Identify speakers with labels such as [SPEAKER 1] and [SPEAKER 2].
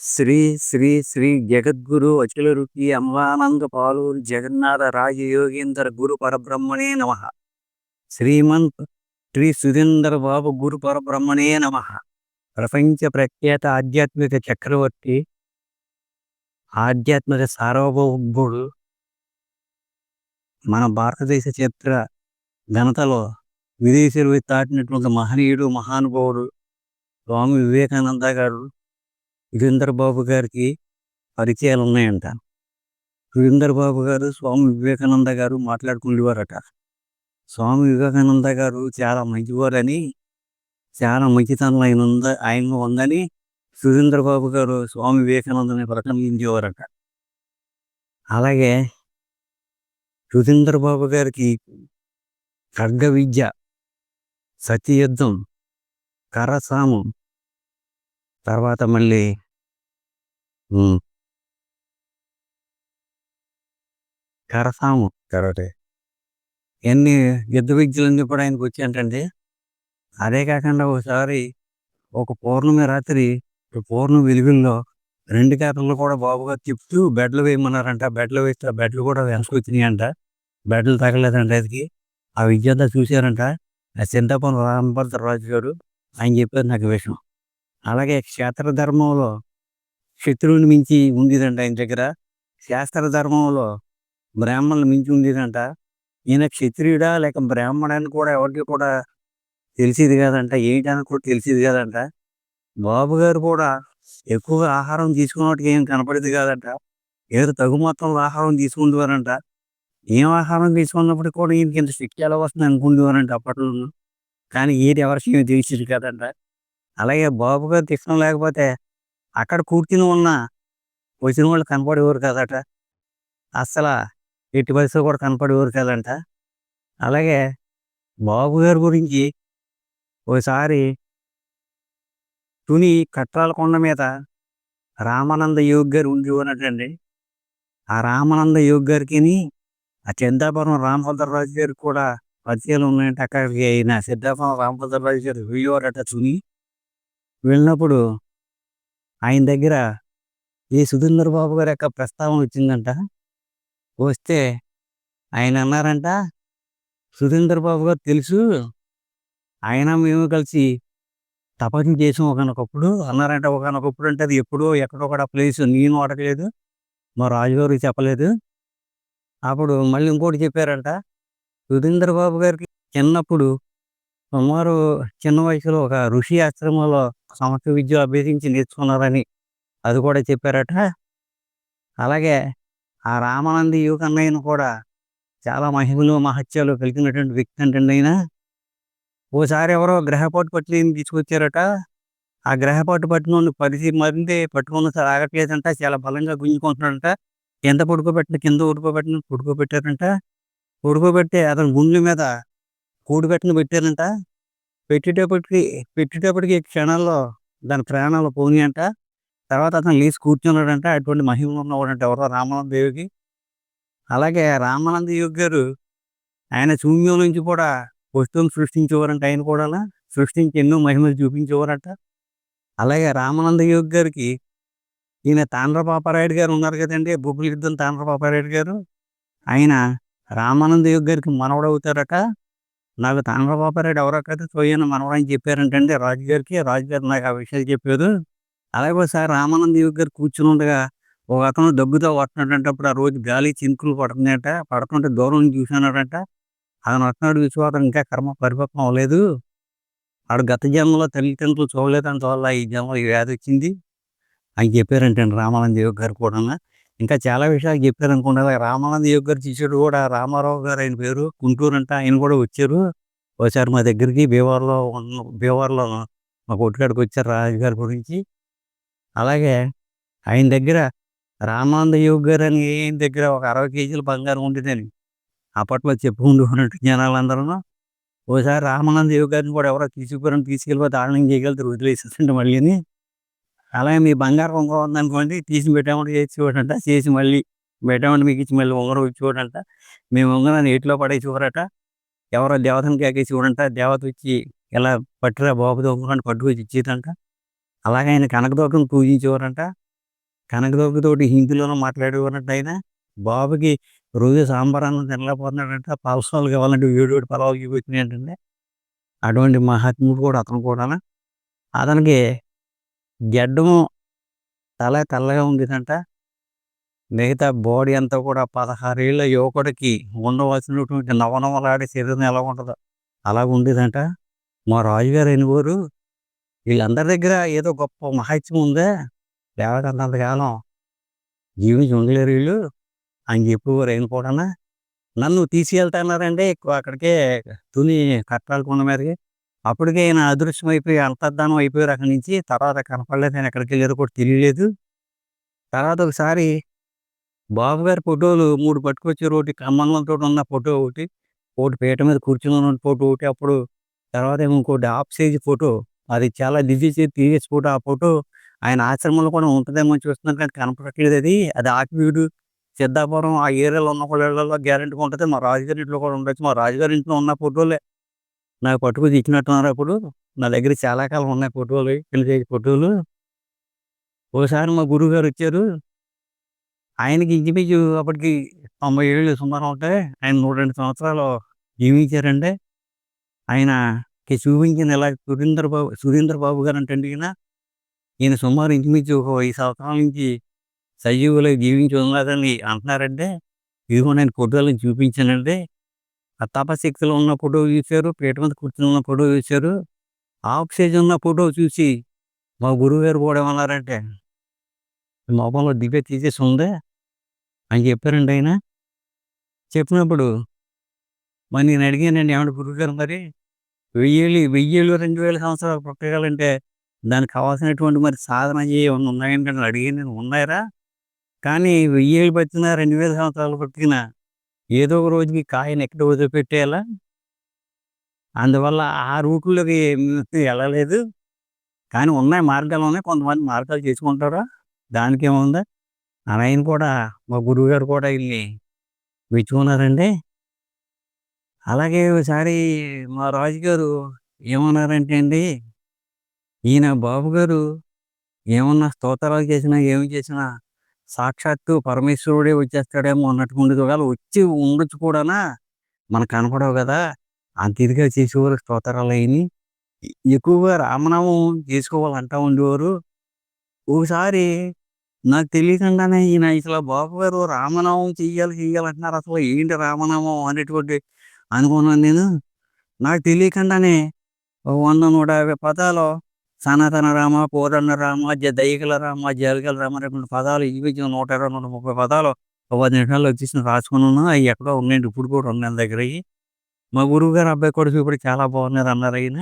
[SPEAKER 1] శ్రీ శ్రీ శ్రీ జగద్గురు అఖిల రుచి అమ్మానంద పాలూరు జగన్నాథ రాజయోగేంద్ర గురు పరబ్రహ్మణే నమ. శ్రీమంత్ శ్రీ సుధీందర్ బాబు గురు పరబ్రహ్మణే నమ. ప్రపంచ ప్రఖ్యాత ఆధ్యాత్మిక చక్రవర్తి ఆధ్యాత్మిక సార్వభౌముడు మన భారతదేశ చరిత్ర ఘనతలో విదేశీయులు తాటినటువంటి మహనీయుడు మహానుభావుడు స్వామి వివేకానంద గారు యుగేందర్ బాబు గారికి పరిచయాలు ఉన్నాయంట యుగేందర్ బాబు గారు స్వామి వివేకానంద గారు మాట్లాడుకునేవారట. స్వామి వివేకానంద గారు చాలా మంచివారని చాలా మంచితనం ఆయన ఉంద ఆయన ఉందని సురేంద్ర బాబు గారు స్వామి వివేకానందని ప్రసంగించేవారట. అలాగే సురేంద్ర బాబు గారికి ఖడ్గ విద్య సత్యయుద్ధం కరసామం తర్వాత మళ్ళీ కరసాము. కరాటే ఎన్ని యుద్ధ విద్యలన్నీ కూడా ఆయనకు వచ్చాయంటండి. అదే కాకుండా ఒకసారి ఒక పౌర్ణమి రాత్రి పౌర్ణమి వెలుగుల్లో రెండు కర్రలు కూడా బాబుగా తిప్పుతూ బెడ్లు వేయమన్నారంట. బెడ్లు వేస్తే ఆ బెడ్లు కూడా వెనక్కి అంట బెడ్లు తగలేదంట అదికి ఆ విద్యంతా చూశారంట. ఆ చింతపన రామభద్రరాజు గారు ఆయన చెప్పారు నాకు విషయం. అలాగే క్షేత్ర ధర్మంలో శత్రువుని మించి ఉండేదంట ఆయన దగ్గర. శాస్త్ర ధర్మంలో బ్రాహ్మణులు మించి ఉండేదంట ఈయన క్షత్రియుడా లేక బ్రాహ్మణాన్ని కూడా ఎవరికి కూడా తెలిసేది కాదంట. ఏంటని కూడా తెలిసేది కాదంట. బాబు గారు కూడా ఎక్కువగా ఆహారం తీసుకున్నట్టుగా ఏం కనపడేది కాదంట. ఏదో తగు మొత్తంలో ఆహారం తీసుకుంటేవారంట ఏం ఆహారం తీసుకున్నప్పుడు కూడా ఈయనకి ఇంత శక్తి ఎలా వస్తుంది అనుకుంటేవారంట అప్పట్లో. కానీ ఏది ఎవరికి తెలిసేది కాదంట. అలాగే బాబు గారు తిట్టడం లేకపోతే అక్కడ కూర్చుని ఉన్న వచ్చిన వాళ్ళు కనపడేవారు కదట. అస్సలు ఎట్టి పరిస్థితులు కూడా కనపడేవారు కదంట. అలాగే బాబు గారి గురించి ఒకసారి తుని కట్రాల కొండ మీద రామానంద యోగ్ గారు ఉండేవారటండి ఆ రామానంద యోగ్ గారికి ఆ చింతాపురం రామభద్రరాజు గారికి కూడా పరిచయాలు ఉన్నాయంటే. అక్కడికి ఆయన సిద్ధాపురం రామభద్రరాజు గారు వెళ్ళేవారట తుని. వెళ్ళినప్పుడు ఆయన దగ్గర ఈ సుధీందర్ బాబు గారి యొక్క ప్రస్తావన వచ్చిందంట. వస్తే ఆయన అన్నారంట సుధీందర్ బాబు గారు తెలుసు ఆయన మేము కలిసి తపస్సు చేసాం ఒకనొకప్పుడు అన్నారంట. ఒకనొకప్పుడు అంటే అది ఎప్పుడో ఎక్కడో కూడా ప్లేస్ నేను అడగలేదు మా రాజుగారు చెప్పలేదు. అప్పుడు మళ్ళీ ఇంకోటి చెప్పారంట సుధీందర్ బాబు గారికి చిన్నప్పుడు సుమారు చిన్న వయసులో ఒక ఋషి ఆశ్రమంలో సమస్య విద్య అభ్యసించి నేర్చుకున్నారని అది కూడా చెప్పారట. అలాగే ఆ రామానంది యువకన్నయ్యను కూడా చాలా మహిమలు మహత్యాలు కలిగినటువంటి వ్యక్తి అంటే ఆయన ఓసారి ఎవరో గ్రహపాటు పట్టిన తీసుకొచ్చారట. ఆ గ్రహపాటు పట్టిన పరిసి మరింది పట్టుకున్న సార్ ఆగట్లేదంట. చాలా బలంగా గుంజుకుంటున్నాడంట. ఎంత పడుకోబెట్టిన కింద ఉడుకోబెట్టిన పడుకోబెట్టారంట. ఉడుకోబెట్టి అతని గుండె మీద కూడిపెట్టిన పెట్టారంట. పెట్టేటప్పటికి పెట్టేటప్పటికి క్షణాల్లో దాని ప్రాణాలు పోనీ అంట తర్వాత అతను లేచి కూర్చున్నాడంట అటువంటి మహిమ ఉన్నవాడంట ఎవరో రామానంద దేవికి. అలాగే రామానంద యోగి గారు ఆయన శూన్యం నుంచి కూడా వస్తువులు సృష్టించేవారంట ఆయన కూడా సృష్టించి ఎన్నో మహిమలు చూపించేవారట. అలాగే రామానంద యోగి గారికి ఈయన తాండ్రపాపారాయుడు గారు ఉన్నారు కదండి. బొబ్బుల యుద్ధం తాండ్రపాపారాయుడు గారు. ఆయన రామానంద యోగి గారికి మనవడవుతారట నాకు తాండ్రపాపారాయుడు ఎవరో కదా సోయన మనవడు చెప్పారంటండి. రాజుగారికి రాజుగారు నాకు ఆ విషయాలు చెప్పారు. అలాగే ఒకసారి రామానంద గారు కూర్చుని ఉండగా ఒక అతను దగ్గుతో వస్తున్నాడంటప్పుడు ఆ రోజు గాలి చినుకులు పడుతున్నాయట. పడుతుంటే దూరం నుంచి అతను వస్తున్నాడు విశ్వాసం ఇంకా కర్మ పరిపక్వం అవ్వలేదు. వాడు గత జన్మలో తల్లిదండ్రులు చూడలేదని వల్ల ఈ జన్మలో ఈ వ్యాధి వచ్చింది అని చెప్పారంటే రామానంద గారు కూడా ఇంకా చాలా విషయాలు చెప్పారు అనుకుంటారు రామానంద యోగ్ గారు శిష్యుడు కూడా. రామారావు గారు ఆయన పేరు. గుంటూరు అంటే ఆయన కూడా వచ్చారు. ఒకసారి మా దగ్గరికి బీవార్లో ఉన్న బీవార్లో మా కొట్టుకాడికి వచ్చారు రాజుగారి గురించి. అలాగే ఆయన దగ్గర రామానంద యోగ్ గారు అని ఆయన దగ్గర ఒక అరవై కేజీలు బంగారం ఉండేదని అప్పట్లో చెప్పుకుంటూ ఉన్నట్టు జనాలందరూ ఓసారి రామానంద యోగ్ గారిని కూడా ఎవరో తీసుకుపోరని తీసుకెళ్ళిపోతే ఆనందం చేయగలుగుతారు? వదిలేసేసండి మళ్ళీని. అలాగే మీ బంగారం ఉంగరం ఉందనుకోండి తీసి పెట్టామంటే చేసి చూడంట చేసి మళ్ళీ పెట్టామంటే మీకు ఇచ్చి మళ్ళీ ఉంగరం ఇచ్చి చూడంట మేము ఉంగరాన్ని ఎట్లో పడే చూడట ఎవరో దేవతని కేకేసి చూడంట దేవత వచ్చి ఇలా పట్టురా బాబు ఉంగరాన్ని పట్టుకొచ్చి ఇచ్చేదంట అలాగే ఆయన కనకదోకం పూజించేవారంట కనకదోకతోటి హిందీలో మాట్లాడేవారంట ఆయన. బాబుకి రోజు సాంబార్ తినలేకపోతున్నాడంట. పలసాలు కావాలంటే వేడి వేడి పలావులు చూపించినాయంటండి. అటువంటి మహాత్ముడు కూడా అతను కూడా అతనికి గెడ్డము తల తెల్లగా ఉండేదంట. మిగతా బాడీ అంతా కూడా 16 యువకుడికి ఉండవలసినటువంటి నవనవలాడే శరీరం ఎలా ఉంటుందో అలా ఉండేదంట. మా రాజుగారు అనేవారు వీళ్ళందరి దగ్గర ఏదో గొప్ప మహాత్మ్యం ఉందే. లేకపోతే కాలం జీవించి ఉండలేరు వీళ్ళు అని చెప్పేవారు ఆయన కూడా నన్ను తీసుకెళ్తన్నారండి అక్కడికే తుని కట్టాల కొండ మీదకి. అప్పటికే ఆయన అదృశ్యం అయిపోయి అంతర్ధానం అయిపోయారు అక్కడి నుంచి. తర్వాత కనపడలేదు. ఆయన ఎక్కడికెళ్ళారో కూడా తెలియలేదు. తర్వాత ఒకసారి బాబుగారి ఫోటోలు మూడు పట్టుకొచ్చారు. ఒకటి కమ్మంగంతో ఉన్న ఫోటో ఒకటి. ఒకటి పీట మీద కూర్చొని ఉన్న ఫోటో ఒకటి. అప్పుడు తర్వాత ఏమో ఇంకోటి ఆఫ్ సైజ్ ఫోటో. అది చాలా దివ్య చేసి తీసేసి ఫోటో. ఆ ఫోటో ఆయన ఆశ్రమంలో కూడా ఉంటుందేమో అని చూస్తున్నాను కానీ కనపడట్లేదు అది. అది ఆకివీడు, సిద్ధాపురం ఆ ఏరియాలో ఉన్న వాళ్ళ ఇళ్ళలో ఉంటుంది మా రాజుగారి ఇంట్లో కూడా ఉండొచ్చు. మా రాజుగారి ఇంట్లో ఉన్న ఫోటోలే నాకు పట్టుకు ఇచ్చినట్టున్నారు అప్పుడు. నా దగ్గర చాలా కాలం ఉన్నాయి ఫోటోలు. పెళ్ళి సైజ్ ఫోటోలు. ఒకసారి మా గురువు గారు వచ్చారు. ఆయనకి ఇంచుమించు అప్పటికి 90 ఏళ్ళు సుమారు ఉంటాయి. ఆయన 102 సంవత్సరాలు జీవించారండి. ఆయనకి చూపించిన ఇలా సురేంద్ర బాబు సురేంద్ర బాబు గారు అంటే ఈయన. ఈయన సుమారు ఇంచుమించు ఒక వెయ్యి సంవత్సరాల నుంచి సజీవులు జీవించి ఉన్నారని అంటున్నారండి. ఇదిగో ఆయన ఫోటోలను చూపించానండి. ఆ తపశక్తిలో ఉన్న ఫోటో చూశారు పీట మీద కూర్చొని ఉన్న ఫోటో చూశారు ఆక్సిజన్ ఉన్న ఫోటో చూసి మా గురువుగారు కూడా ఏమన్నారంటే మొఖంలో దివ్య తీసేసి ఉంది అని చెప్పారండి ఆయన. చెప్పినప్పుడు మరి నేను అడిగానండి ఏమంటే గురువుగారు మరి వెయ్యేళ్ళు వెయ్యేళ్ళు 2000 సంవత్సరాలు బ్రతకాలంటే దానికి కావాల్సినటువంటి మరి సాధన ఏమన్నా ఉన్నాయండి అడిగాను నేను. ఉన్నాయరా కానీ వెయ్యేళ్ళు బతికినా 2000 సంవత్సరాలు బ్రతికినా ఏదో ఒక రోజుకి కాయని ఎక్కడ వదిలిపెట్టేయాలా. అందువల్ల ఆ రూట్‌లోకి వెళ్ళలేదు. కానీ ఉన్నాయి మార్గాలు ఉన్నాయి. కొంతమంది మార్గాలు చేసుకుంటారు. దానికి ఏముందా ఆయన కూడా మా గురువు గారు కూడా వెళ్ళి మెచ్చుకున్నారండి. అలాగే ఒకసారి మా రాజుగారు ఏమన్నారంటే అండి ఈయన బాబు గారు ఏమన్నా స్తోత్రాలు చేసినా, ఏమి చేసినా సాక్షాత్తు పరమేశ్వరుడే వచ్చేస్తాడేమో అన్నట్టుగా ఒకవేళ వచ్చి ఉండొచ్చు కూడానా మనకు కనపడవు కదా! అంత ఇదిగా చేసేవారు స్తోత్రాలు అయిని ఎక్కువగా రామనామం చేసుకోవాలంటా ఉండేవారు. ఒకసారి నాకు తెలియకుండానే ఈయన అసలు బాబుగారు రామనామం చెయ్యాలి చెయ్యాలి అంటున్నారు. అసలు ఏంటి రామనామం అనేటువంటి అనుకున్నాను నేను. నాకు తెలియకుండానే వంద నూట యాభై పదాలు సనాతన రామ, కోదండ రామ, జ దైకల రామ, జలగల రామ అనేటువంటి పదాలు ఇవి నూట ఇరవై నూట ముప్పై పదాలు ఒక నిమిషాల్లో వచ్చేసి రాసుకున్నాను. అవి ఎక్కడో ఉన్నాయండి. ఇప్పుడు కూడా ఉన్నాయి నా మా మా గురువుగారు అబ్బాయి కూడా ఇప్పుడు చాలా బాగున్నాయి అన్నారు ఆయన.